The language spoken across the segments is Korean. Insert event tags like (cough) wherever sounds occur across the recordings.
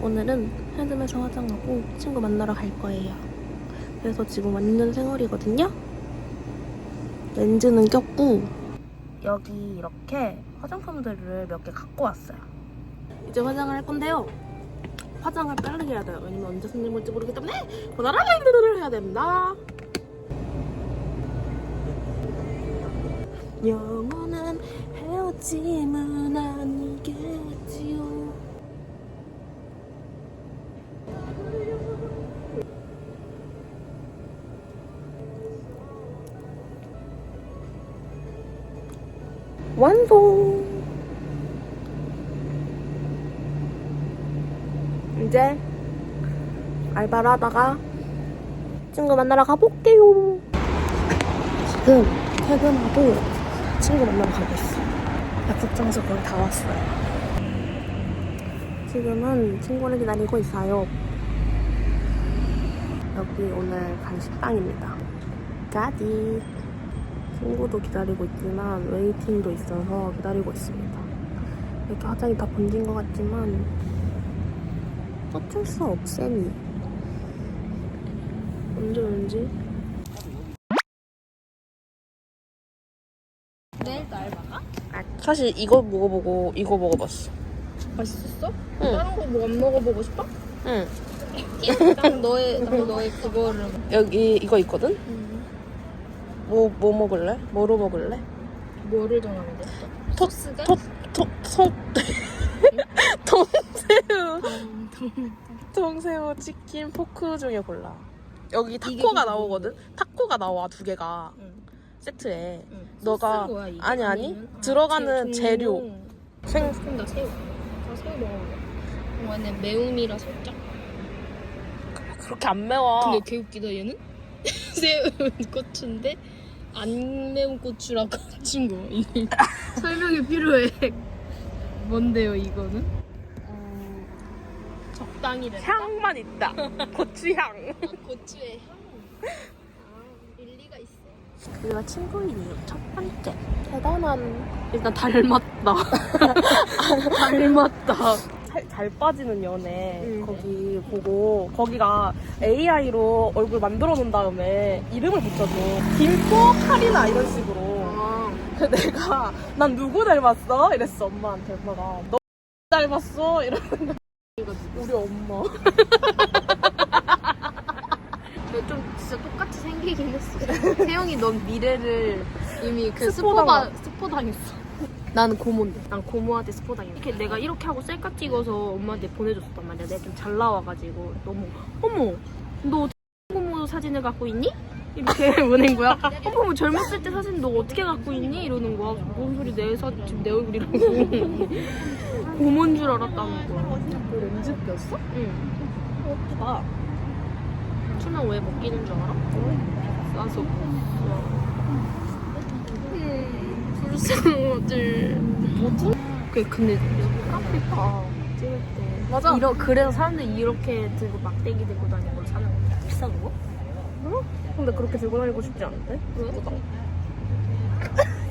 오늘은 헤드에서 화장하고 친구 만나러 갈 거예요. 그래서 지금 완전 생얼이거든요. 렌즈는 꼈고 여기 이렇게 화장품들을 몇 개 갖고 왔어요. 이제 화장을 할 건데요. 화장을 빠르게 해야 돼요. 왜냐면 언제 손님 올지 모르기 때문에 보나라라라를 해야 됩니다. 영원한 헤어짐은 아니겠 완성! 이제 알바를 하다가 친구 만나러 가볼게요. 지금 퇴근하고 친구 만나러 가고 있어. 약속 장소 거의 다 왔어요. 지금은 친구를 기다리고 있어요. 여기 오늘 간 식당입니다. 까지. 친구도 기다리고 있지만 웨이팅도 있어서 기다리고 있습니다. 이렇게 화장이 다 번진 것 같지만 어쩔 수 없셈이. 언제 오는지 내일도 알바가? 아, 사실 이거 먹어보고 이거 먹어봤어. 맛있었어? 응. 다른 거 뭐 안 먹어보고 싶어? 응. (laughs) 난 너의 난 너의 그거를 여기 이거 있거든? 뭐, 뭐 먹을래? 뭐로 먹을래? 뭐를 정하면 돼? 토, 소스가? 토, 토, 송, (laughs) 통새우. 통새우, 치킨, 포크 중에 골라. 여기 타코가 나오거든? 타코가 나와, 두 개가. 응. 세트에. 응. 너가- 거야? 아니, 아니. 아, 들어가는 제- 재료. 종류. 생, 그럼 나 새우 나 새우 먹어볼래 매움이라 살짝 그렇게 안 매워. 근데 개 웃기다 얘는 (laughs) 새우는 고추인데 안 매운 고추라고. (laughs) 이게 (laughs) 설명이 필요해. 뭔데요 이거는? 음, 적당히 래 향만 있다. (laughs) 고추향. 고추의 향. 아, 일리가 있어. 그가 친구인이요. 첫 번째. 대단한. 일단 닮았다. 닮았다. 잘, 잘 빠지는 연애 응. 거기 보고 거기가 AI로 얼굴 만들어 놓은 다음에 이름을 붙여줘. 김포 카리나 이런 식으로. 아, 그래서 내가 난 누구 닮았어? 이랬어 엄마한테 엄마가 너 닮았어 이러는 거야. 우리 엄마. (laughs) 좀 진짜 똑같이 생기긴 했어. 세영이 넌 미래를 이미 그 스포 스포, 당한- 다 스포 당했어. 나는 고모인데. 난 고모한테 스포 당했어. 이렇게 내가 이렇게 하고 셀카 찍어서 엄마한테 보내줬었단 말이야. 내가 좀 잘 나와가지고 너무 어머 너 고모 사진을 갖고 있니? 이렇게 (laughs) 보낸 거야. 어머 뭐 젊었을 때 사진 너 어떻게 갖고 있니? 이러는 거야. 뭔 소리 내 사진 지금 내 얼굴이라고. (laughs) 고모인 줄 알았다는 거야. 너 렌즈 꼈어? 응. 예쁘다. 투명 왜 먹기는 줄 알아? 싸서. 불쌍하들. 뭐지? 그 근데 카프리카 찍을 때 맞아. 이러 그래서 사람들이 이렇게 들고 막대기 들고 다니는 걸 사는 거야. 비싼 거? 근데 그렇게 들고 다니고 싶지 않은데? 왜?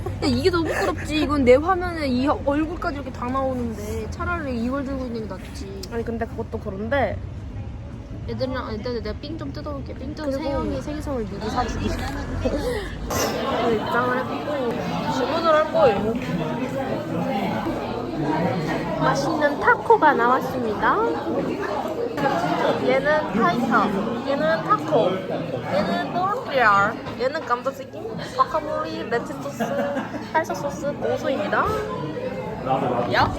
근데 이게 더 부끄럽지. 이건 내 화면에 이 얼굴까지 이렇게 다 나오는데 차라리 이걸 들고 있는 게 낫지. 아니 근데 그것도 그런데 애들이랑 애들 내가 삥 좀 뜯어볼게. 그리고- 세영이 생일선물 미리 사주기. (laughs) 그 입장을 했고 주문을 할 거예요. 맛있는 타코가 나왔습니다. 얘는 타이타, 얘는 타코, 얘는 또르피알, 얘는 감자튀김, 과카몰리, 레드 소스, 살사 소스, 고소입니다. 야?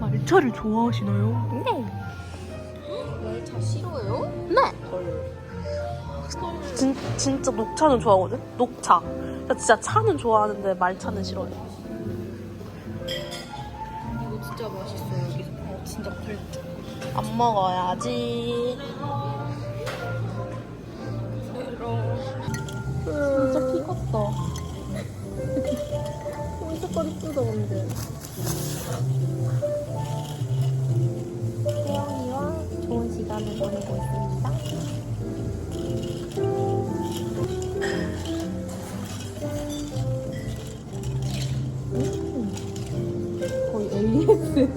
말차를 좋아하시나요? 네. 진, 진짜 녹차는 좋아하거든? 녹차. 나 진짜 차는 좋아하는데 말차는 싫어해. 이거 진짜 맛있어 여기서. 어, 진짜 걸쭉. 안 먹어야지. 진짜 피 같다. 언제까지 뜯어, 근데. 태영이와 좋은 시간을 보내고 있습니다.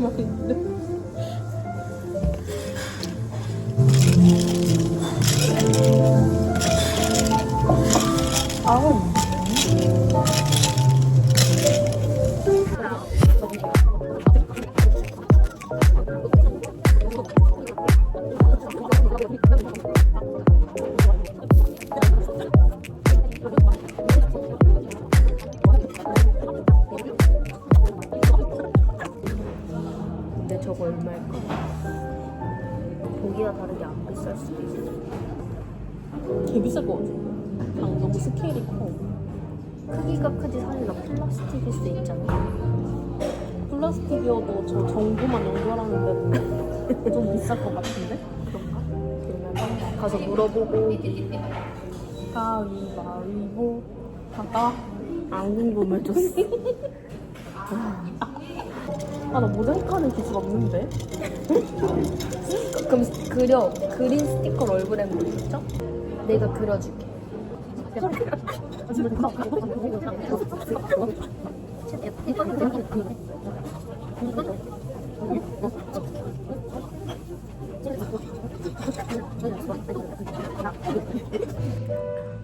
아 너무 스케일이 커. 크기가 크지 사실 나 플라스틱일 수 있잖아. 플라스틱이어도 저 정보만 연결하는데 좀 비쌀 것 같은데? 그런가? 그러면 가서 물어보고 가위바위보 하다 안 궁금해졌어. 아, 나 모자이크하는 기술 없는데? 그럼 그려 그린 스티커 얼굴에 묻죠? 내가 그려줄게.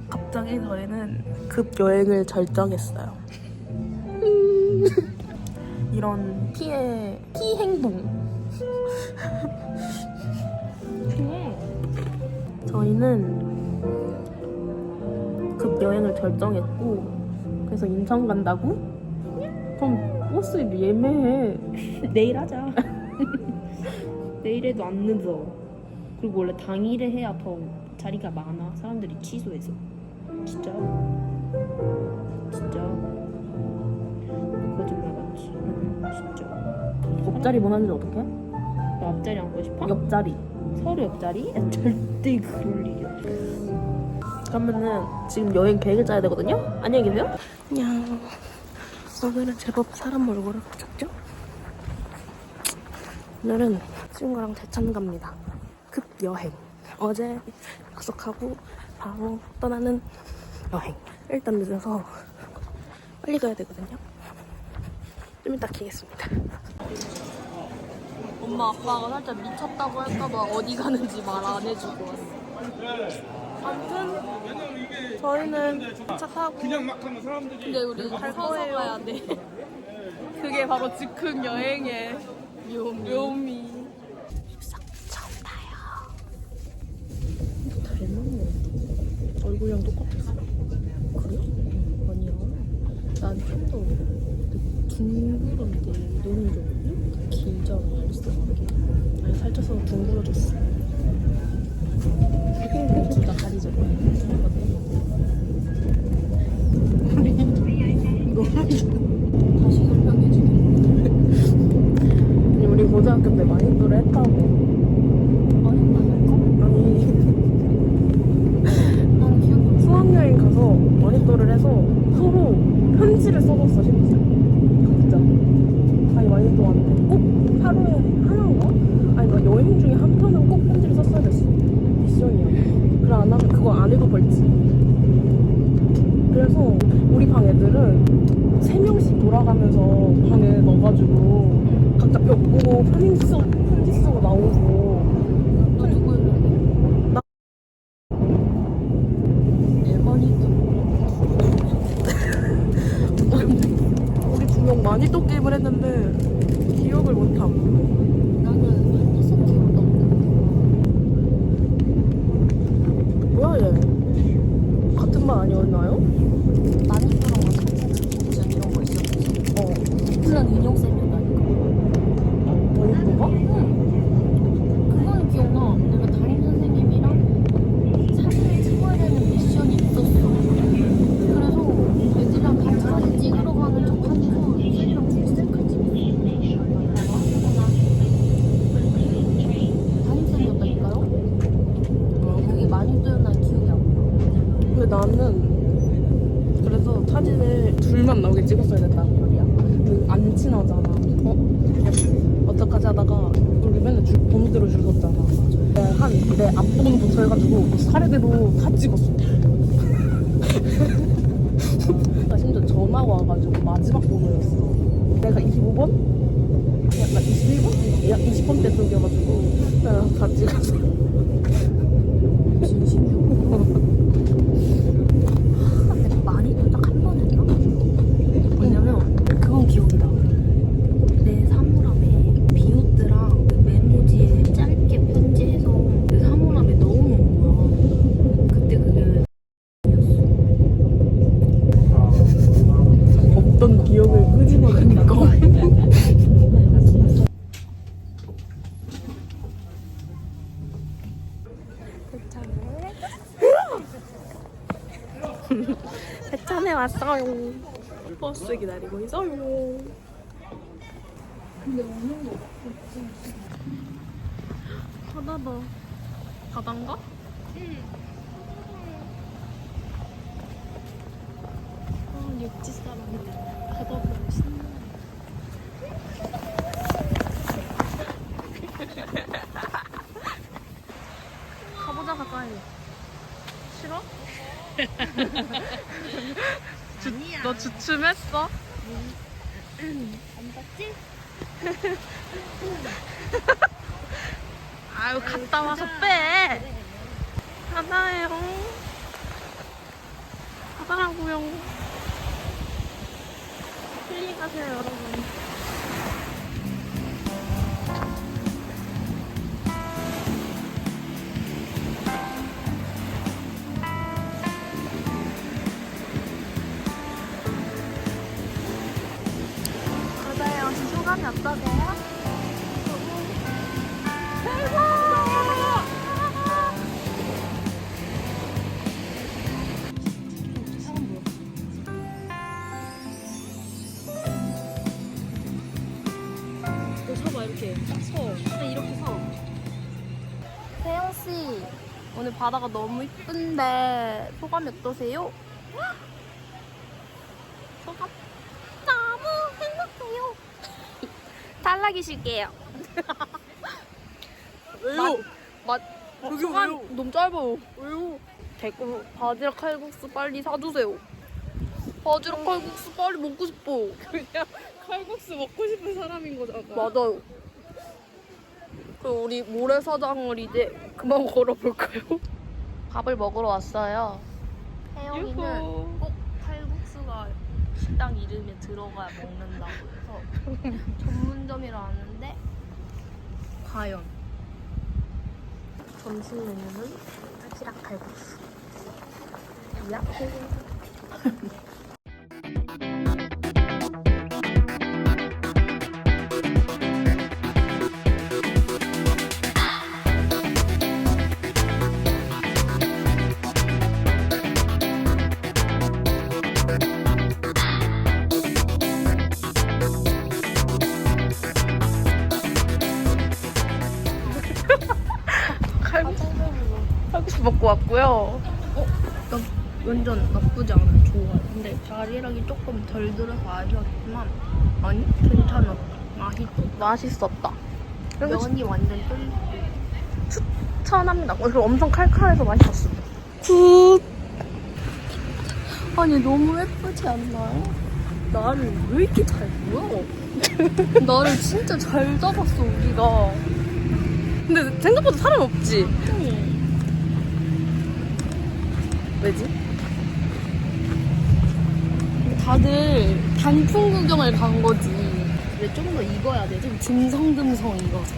갑자기 저희는 급 여행을 결정했어요. (laughs) 이런 피해 피 행동. (laughs) 저희는 결정했고 그래서 인천 간다고? 그럼 버스 예매해. (laughs) 내일 하자. (laughs) 내일에도 안 늦어. 그리고 원래 당일에 해야 더 자리가 많아. 사람들이 취소해서. 진짜? 진짜? 거짓말 같지? 진짜. 옆자리 원하는데 어떡해? 너 앞자리 앉고 싶어? 옆자리. 서로 옆자리? (laughs) 절대 그럴 일이야. 그러면은 지금 여행 계획을 짜야 되거든요. 안녕히 계세요. 안녕. 오늘은 제법 사람 얼굴을 보셨죠? 오늘은 친구랑 대천 갑니다. 급 여행. 어제 약속하고 바로 떠나는 여행. 일단 늦어서 빨리 가야 되거든요. 좀 이따 키겠습니다. 엄마 아빠가 살짝 미쳤다고 할까봐 어디 가는지 말 안 해주고 왔어. 아무튼 저희는 차 타고 그냥 막 하면 사람들이 근데 우리 갈 거예요. 가야 돼. (laughs) 그게 바로 즉흥 여행의 묘미. 묘미. 얼굴이랑 똑같았어. 그래? 아니야. 난 좀 더 둥그런데 너는 좀 길잖아. 얄쌍하게. 아니 살쪄서 둥그러졌어. 둘다 가리죠. 다시 설명해주게. 아니, 우리 고등학교 때 많이 노래했다고. 어렵다니까? 아니 난 기억이 없어. 수학여행 가서 마니또를 해서 서로 편지를 써줬어 심지어 각자 아니 마니또 왔는데 꼭 하루에 하나인가? 아니 막 여행 중에 한 편은 꼭 편지를 썼어야 됐어 미션이야 그래 안 하면 그거 안 해도 벌지 그래서 우리 방 애들은 세 명씩 돌아가면서 방에 넣어가지고 각자 벽 보고 편지 쓰고 편지 쓰고 나오고 너 누구였는데? 일본이도. 분명 마니또 게임을 했는데 기억을 못하고 나는 편지 쓴 기억도 없는데. 뭐야 얘 같은 반 아니었나요? 마니또랑 막 사진 이런 거 있었어. 어 플란 인형쌤이었다니까. 마니또가? 응. 그거는 기억나. 내가 담임 선생님이랑 사진을 찍어야 되는 미션이 있었어. 그래서 애들이랑 같이 사진 찍으러 가는 척 하고 쌤이랑 둘이 셀카 찍고. 담임쌤이었다니까요? 그게 마니또였나 기억이 안 나. 근데 나는 그래서 사진을 둘만 나오게 찍었어야 됐단 말이야 근데 안 친하잖아 어? 어떡하지 하다가 우리 맨날 줄, 번호대로 줄 섰잖아 한내 앞번호부터 해가지고 사례대로 다 찍었어 (laughs) 나 심지어 전화가 와가지고 마지막 번호였어 내가 25번? 약간 21번? 야, 20번 때나 같이 가서 내가 많이 도착 한 번 했나? 왜냐면 그건 기억이다. 내 사물함에 비오트랑 그 메모지에 짧게 편지해서 내 사물함에 넣어놓은 거야. 그때 그게 없던 기억을 끄집어낸 거. (laughs) 배참에 왔어요. 버스 기다리고 있어요. 근데 오는 거 바다다. 바다인가? 아, 육지 사람들 바다 보고 신나. 가보자 가까이. 싫어? 아니야. 너 주춤했어? 안 봤지? 아유 갔다 와서 빼. 바다예요. 바다라고요. 힐링하세요 여러분. 바다가 너무 이쁜데 소감이 어떠세요? 소감? 너무 행복해요. (laughs) 탈락이실게요. (laughs) 왜요? 맛, 그게 소감 왜요? 너무 짧아요. 왜요? 댓글 바지락 칼국수 빨리 사주세요. 바지락 칼국수 빨리 먹고 싶어. 그냥 칼국수 먹고 싶은 사람인 거잖아. 맞아요. 그럼 우리 모래사장을 이제 그만 걸어볼까요? 밥을 먹으러 왔어요. 혜영이는. 꼭 칼국수가 식당 이름에 들어가야 먹는다고 해서 (laughs) 전문점이라 아는데 과연 점심 메뉴는 바지락 칼국수. 야호. (laughs) 왔고요. 어? 나 완전 나쁘지 않아. 좋아. 근데 바지락이 조금 덜 들어서 아쉬웠지만 아니 괜찮아. 맛있 맛있었다. 면이 완전 쫀. 추천합니다. 그리고 엄청 칼칼해서 맛있었어요. 굿. 아니 너무 예쁘지 않나요? 나를 왜 이렇게 잘 보여? (laughs) 나를 진짜 잘 잡았어 우리가. 근데 생각보다 사람 없지? 왜지? 다들 단풍 구경을 간 거지. 근데 좀 더 익어야 돼. 좀 듬성듬성 익어서.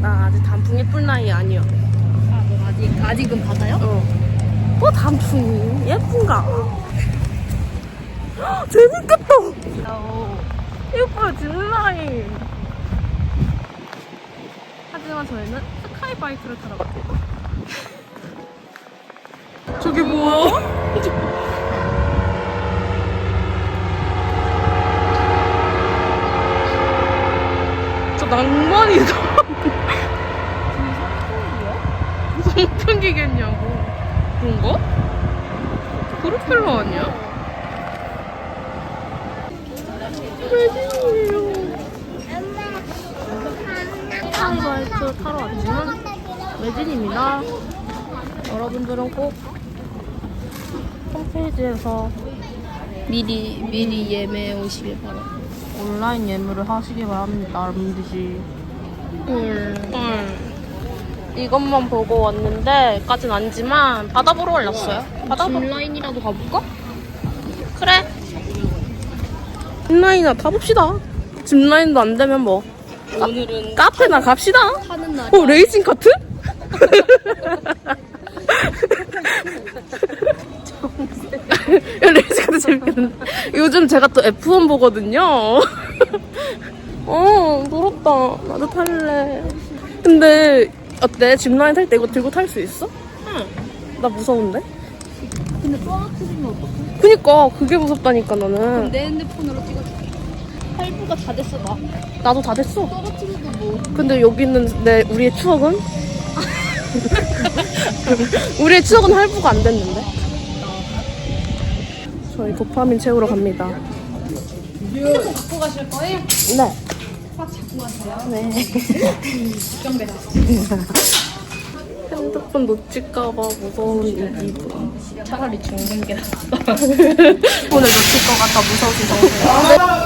나 아직 단풍 예쁠 나이 아니야. 아, 너 아직 아직은 받아요? 어. 뭐 단풍이 예쁜가? 헉, 재밌겠다. 어. 예뻐 진라인. 하지만 저희는 스카이바이크를 타러 갔대요. 저게 뭐야? (laughs) 저 낭만이다. 무슨 성풍기겠냐고. 그런가? 프로펠러 아니야? 스카이바이크 타러 왔지만 매진입니다. 여러분들은 꼭 홈페이지에서 미리 미리 예매해 오시길 바랍니다. 온라인 예매를 하시기 바랍니다. 여러분들이. 헐. 이것만 보고 왔는데 까진 아니지만 바다 보러 올렸어요. 바다 보러. 짚라인이라도 가볼까? 그래. 짚라인이나 타봅시다. 짚라인도 안 되면 뭐 오늘은 카페나 갑시다. 하는 날. 어 레이싱 카트? (laughs) 야, 레이싱 카트 재밌겠는데. 요즘 제가 또 F1 보거든요. (laughs) 어 부럽다. 나도 탈래. 근데 어때? 짚라인 탈 때 이거 들고 탈 수 있어? 응. 나 무서운데? 근데 떨어뜨리면 어떡해? 그니까 그게 무섭다니까 나는. 내 핸드폰으로 찍어줄게. 할부가 다 됐어 나. 나도 다 됐어. 떨어뜨려도 뭐. 근데 여기 있는 내 우리의 추억은? (laughs) 우리의 추억은 할부가 안 됐는데. 저희 도파민 채우러 갑니다. 핸드폰 갖고 가실 거예요? 네. 꽉 잡고 가세요. 네. 걱정돼라. 핸드폰 놓칠까봐 무서운 이 기분. 차라리 죽는 게 낫다. 폰을 놓칠 것 같아 무서워서 정말. 너무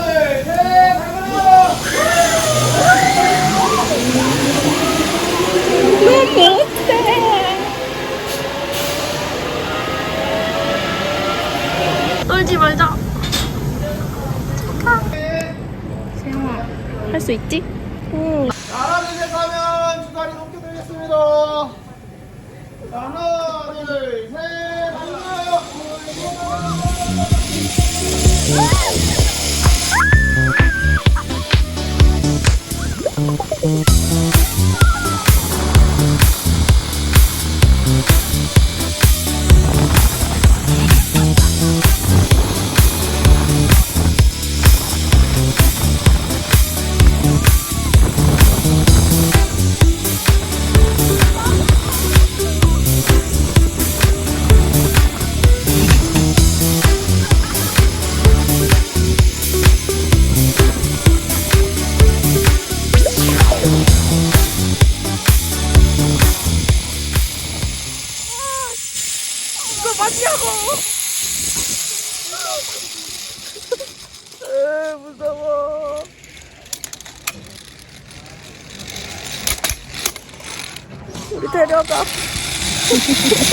우리 데려가.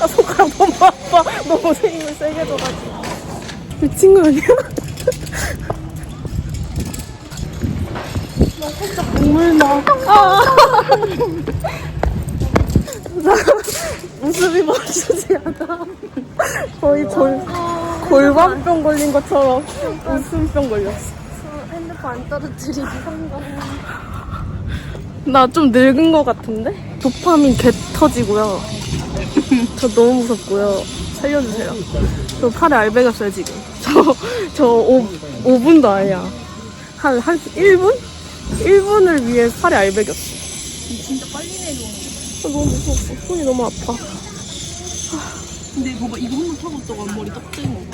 아, 손가락 너무 아파. 너무 힘을 세게 줘가지고. 미친 거 아니야? 나 살짝 눈물 나. 아. 나 웃음이 멈추지 않아. 거의 골, 골반병 걸린 것처럼 웃음병 걸렸어. 핸드폰 안 떨어뜨리기 성공. 나 좀 늙은 것 같은데? 도파민 개 터지고요. 저 너무 무섭고요. 살려주세요. 저 팔에 알배겼어요, 지금. 저, 저 5, 5분도 아니야. 한, 한 1분? 1분을 위해 팔에 알배겼어. 진짜 빨리 내려오는 거. 아, 너무 무서웠어. 손이 너무 아파. 근데 봐봐 이거 한번 타고 있다가 앞머리 떡 거.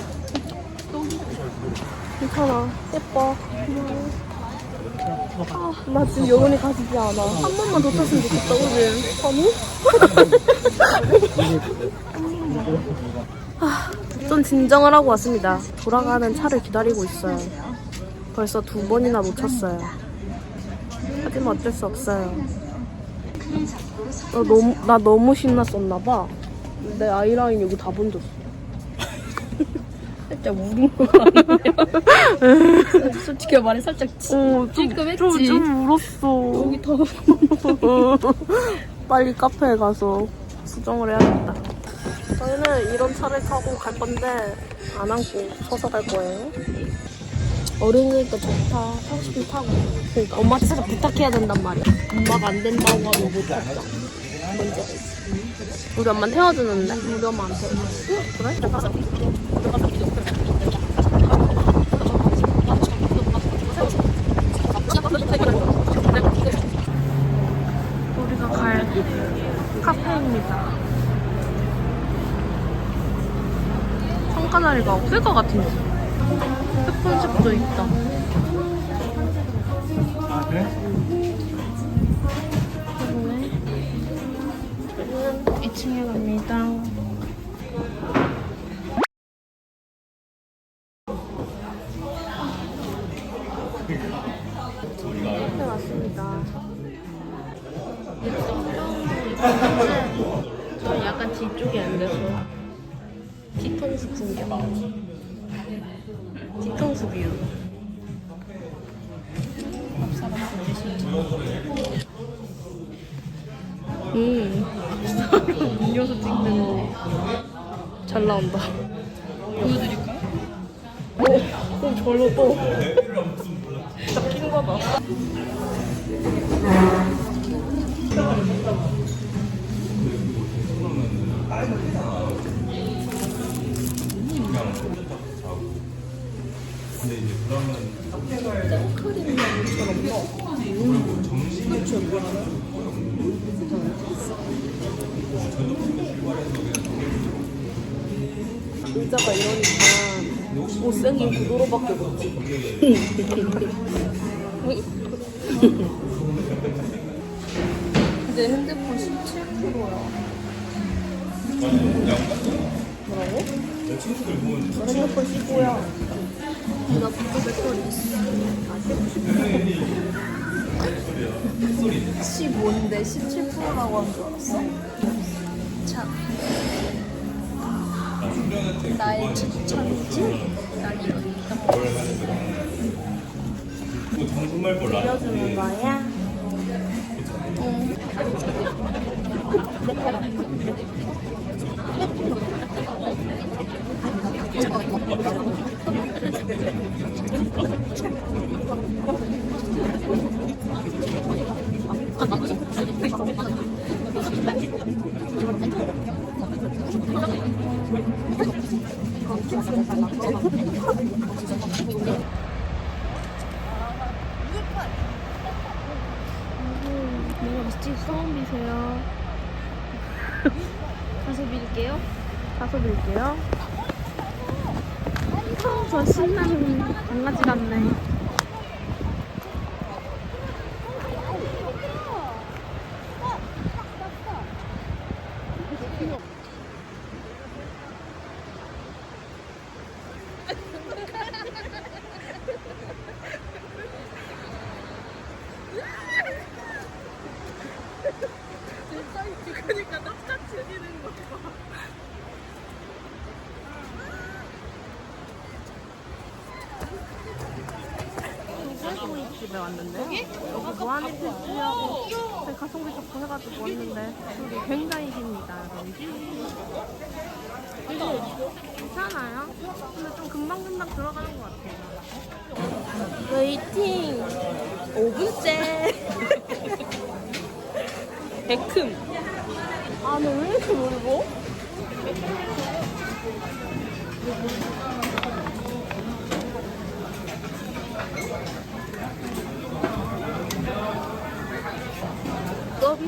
괜찮아. 예뻐. 아, 나 지금 여운이 가지지 않아. 한 번만 더 탔으면 좋겠다, 오늘. 아니? (laughs) 아, 좀 진정을 하고 왔습니다. 돌아가는 차를 기다리고 있어요. 벌써 두 번이나 놓쳤어요. 하지만 어쩔 수 없어요. 나 너무, 나 너무 신났었나봐. 내 아이라인 여기 다 번졌어. 살짝 우는 거 같네요. (laughs) 솔직히 말해 살짝 치- 어, 좀, 찔끔했지? 좀, 좀 울었어. 여기 더 (laughs) 빨리 카페에 가서 수정을 해야겠다. 저희는 이런 차를 타고 갈 건데 안 앉고 서서 갈 거예요. 어른이니까 좋다. 타고 싶으면 타고. 그러니까 엄마한테 살짝 부탁해야 된단 말이야. 엄마가 안 된다고 하면 못 갔다. 알지? 우리 엄마 태워주는데? 우리 엄마 안 태워줘. 그래? 우리가 갈 카페입니다. 성과 자리가 없을 것 같은데. 음, (laughs) 음료수 찍는 거. 잘 나온다. 보여드릴까? 오, 오, 절로 또. 진짜 낀 거다. 구도로밖에 못 찍어. (laughs) 내 핸드폰 17%야. 뭐라고? 저 핸드폰 15야. 나 부터 배터리 있어. 아, 15인데 17%라고 한 줄 알았어? 참. 나의 추천이지? 난 이러니까 빌려주는 거야? 내가 미스틱 처음 비세요. (laughs) 가서 빌게요. 가서 빌게요. 어, 저 신나는 강아지 같네. 쇠고이 집에 왔는데 여기? 무한리 패스하고 제 가성비 좋고 해가지고 왔는데 둘이 굉장히 깁니다 여러분 괜찮아요? 근데 좀 금방금방 들어가는 것 같아요. 웨이팅. 5분째. 백금 아너 왜 이렇게 넓어?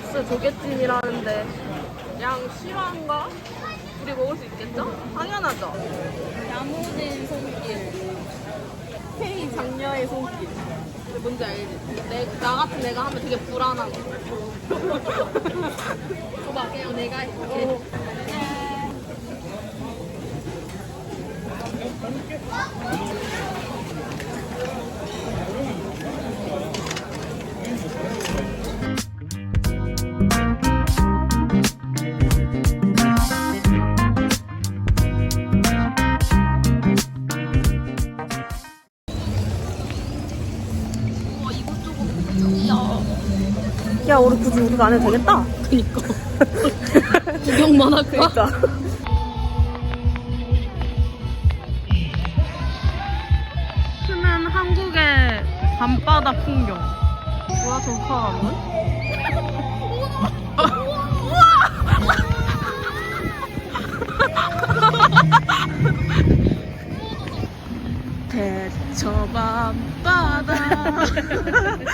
서비스 조개찜이라는데 양 실화인가? 우리 먹을 수 있겠죠? 당연하죠. 야무진 손길. K 장녀의 손길. 근데 뭔지 알지? 내, 나 같은 내가 하면 되게 불안하고. 봐봐, (laughs) 그냥 내가 이렇게. 야, 우리 굳이 우리가 안 해도 되겠다. 그니까. (laughs) 구경만 할까? 그니까. 흐는 한국의 밤바다 풍경. 뭐야, 저 사람은? (laughs) 대처 밤바다. (laughs)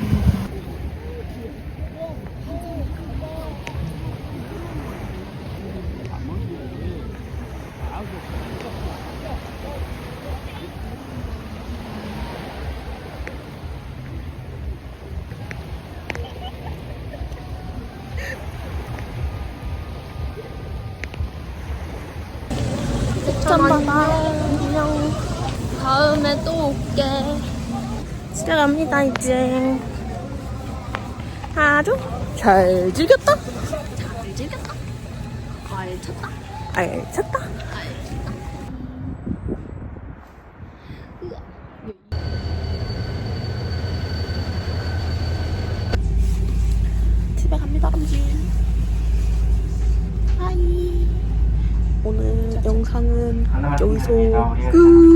추천받아. 안녕. 다음에 또 올게. 집에 갑니다, 이제. 하루 잘 즐겼다. 잘 즐겼다. 알찼다. 알찼다. 하